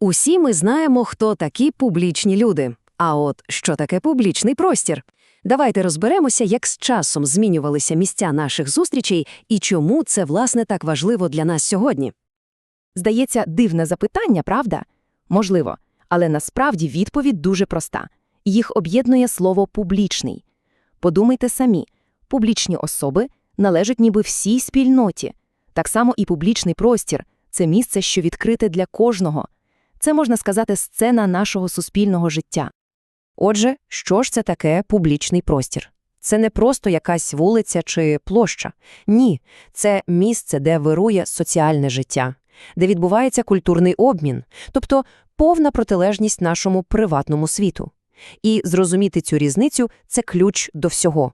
Усі ми знаємо, хто такі публічні люди. А от що таке публічний простір? Давайте розберемося, як з часом змінювалися місця наших зустрічей і чому це, власне, так важливо для нас сьогодні. Здається, дивне запитання, правда? Можливо, але насправді відповідь дуже проста. Їх об'єднує слово «публічний». Подумайте самі, публічні особи належать ніби всій спільноті. Так само і публічний простір – це місце, що відкрите для кожного. Це, можна сказати, сцена нашого суспільного життя. Отже, що ж це таке публічний простір? Це не просто якась вулиця чи площа. Ні, це місце, де вирує соціальне життя, де відбувається культурний обмін, тобто повна протилежність нашому приватному світу. І зрозуміти цю різницю – це ключ до всього.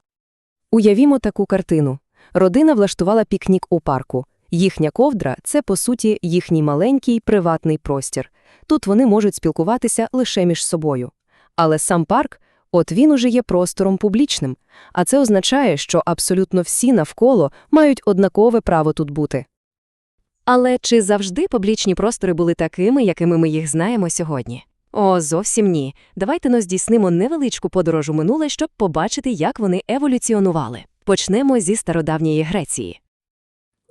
Уявімо таку картину. Родина влаштувала пікнік у парку. Їхня ковдра – це, по суті, їхній маленький приватний простір. Тут вони можуть спілкуватися лише між собою. Але сам парк, от він уже є простором публічним, а це означає, що абсолютно всі навколо мають однакове право тут бути. Але чи завжди публічні простори були такими, якими ми їх знаємо сьогодні? О, зовсім ні. Давайте но здійснимо невеличку подорож у минуле, щоб побачити, як вони еволюціонували. Почнемо зі стародавньої Греції.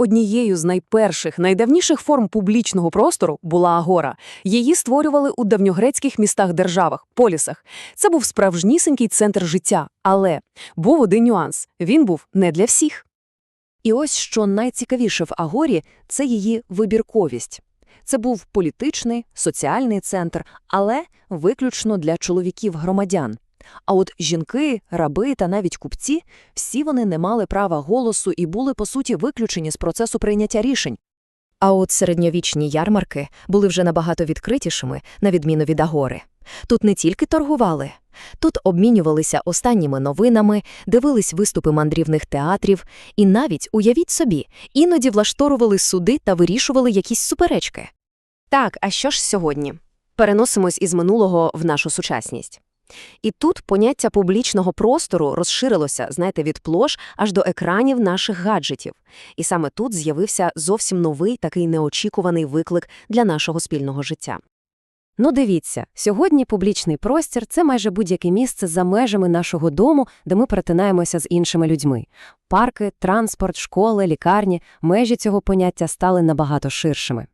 Однією з найперших, найдавніших форм публічного простору була агора. Її створювали у давньогрецьких містах-державах, полісах. Це був справжнісінький центр життя, але був один нюанс – він був не для всіх. І ось що найцікавіше в агорі – це її вибірковість. Це був політичний, соціальний центр, але виключно для чоловіків-громадян. А от жінки, раби та навіть купці – всі вони не мали права голосу і були, по суті, виключені з процесу прийняття рішень. А от середньовічні ярмарки були вже набагато відкритішими, на відміну від агори. Тут не тільки торгували. Тут обмінювалися останніми новинами, дивились виступи мандрівних театрів і навіть, уявіть собі, іноді влашторували суди та вирішували якісь суперечки. Так, а що ж сьогодні? Переносимось із минулого в нашу сучасність. І тут поняття публічного простору розширилося, знаєте, від площ аж до екранів наших гаджетів. І саме тут з'явився зовсім новий такий неочікуваний виклик для нашого спільного життя. Ну дивіться, сьогодні публічний простір – це майже будь-яке місце за межами нашого дому, де ми перетинаємося з іншими людьми. Парки, транспорт, школи, лікарні – межі цього поняття стали набагато ширшими.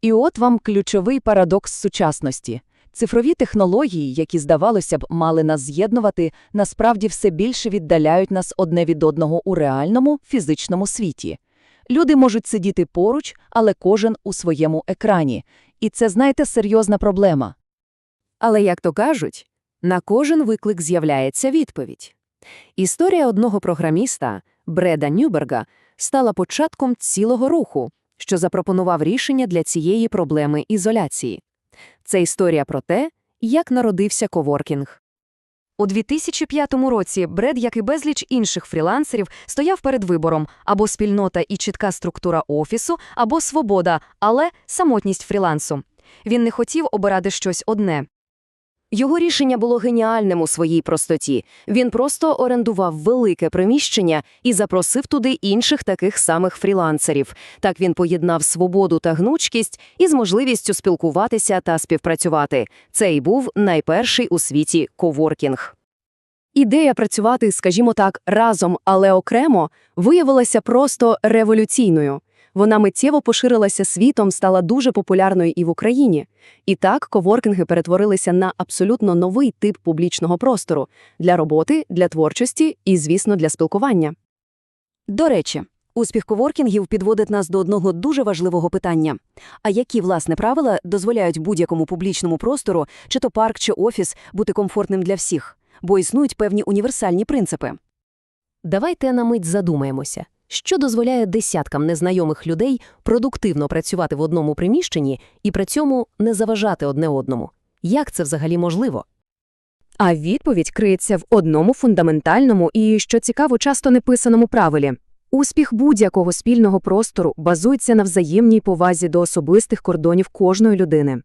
І от вам ключовий парадокс сучасності. Цифрові технології, які, здавалося б, мали нас з'єднувати, насправді все більше віддаляють нас одне від одного у реальному, фізичному світі. Люди можуть сидіти поруч, але кожен у своєму екрані. І це, знаєте, серйозна проблема. Але, як то кажуть, на кожен виклик з'являється відповідь. Історія одного програміста, Бреда Нюберга, стала початком цілого руху, що запропонував рішення для цієї проблеми ізоляції. Це історія про те, як народився коворкінг. У 2005 році Бред, як і безліч інших фрілансерів, стояв перед вибором або спільнота і чітка структура офісу, або свобода, але самотність фрілансу. Він не хотів обирати щось одне. Його рішення було геніальним у своїй простоті. Він просто орендував велике приміщення і запросив туди інших таких самих фрілансерів. Так він поєднав свободу та гнучкість із можливістю спілкуватися та співпрацювати. Це і був найперший у світі коворкінг. Ідея працювати, скажімо так, разом, але окремо, виявилася просто революційною. Вона миттєво поширилася світом, стала дуже популярною і в Україні. І так коворкінги перетворилися на абсолютно новий тип публічного простору для роботи, для творчості і, звісно, для спілкування. До речі, успіх коворкінгів підводить нас до одного дуже важливого питання. А які, власне, правила дозволяють будь-якому публічному простору, чи то парк, чи офіс, бути комфортним для всіх? Бо існують певні універсальні принципи. Давайте на мить задумаємося що дозволяє десяткам незнайомих людей продуктивно працювати в одному приміщенні і при цьому не заважати одне одному. Як це взагалі можливо? А відповідь криється в одному фундаментальному і, що цікаво, часто неписаному правилі. Успіх будь-якого спільного простору базується на взаємній повазі до особистих кордонів кожної людини.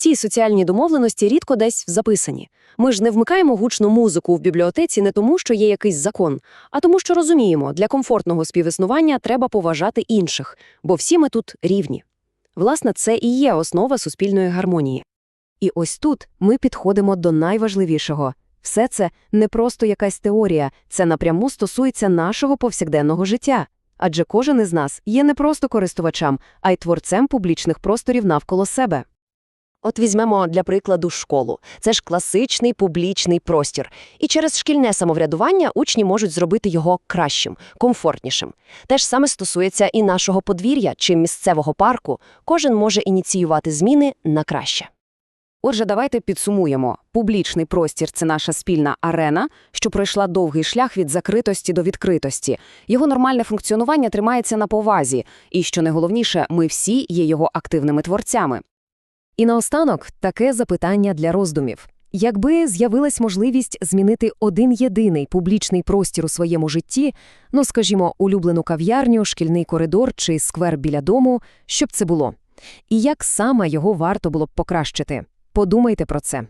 Ці соціальні домовленості рідко десь записані. Ми ж не вмикаємо гучну музику в бібліотеці не тому, що є якийсь закон, а тому, що розуміємо, для комфортного співіснування треба поважати інших, бо всі ми тут рівні. Власне, це і є основа суспільної гармонії. І ось тут ми підходимо до найважливішого. Все це не просто якась теорія, це напряму стосується нашого повсякденного життя. Адже кожен із нас є не просто користувачем, а й творцем публічних просторів навколо себе. От візьмемо для прикладу школу. Це ж класичний публічний простір. І через шкільне самоврядування учні можуть зробити його кращим, комфортнішим. Те ж саме стосується і нашого подвір'я чи місцевого парку. Кожен може ініціювати зміни на краще. Отже, давайте підсумуємо. Публічний простір – це наша спільна арена, що пройшла довгий шлях від закритості до відкритості. Його нормальне функціонування тримається на повазі. І, що найголовніше, ми всі є його активними творцями. І наостанок таке запитання для роздумів. Якби з'явилась можливість змінити один єдиний публічний простір у своєму житті, ну, скажімо, улюблену кав'ярню, шкільний коридор чи сквер біля дому, щоб це було? І як саме його варто було б покращити? Подумайте про це.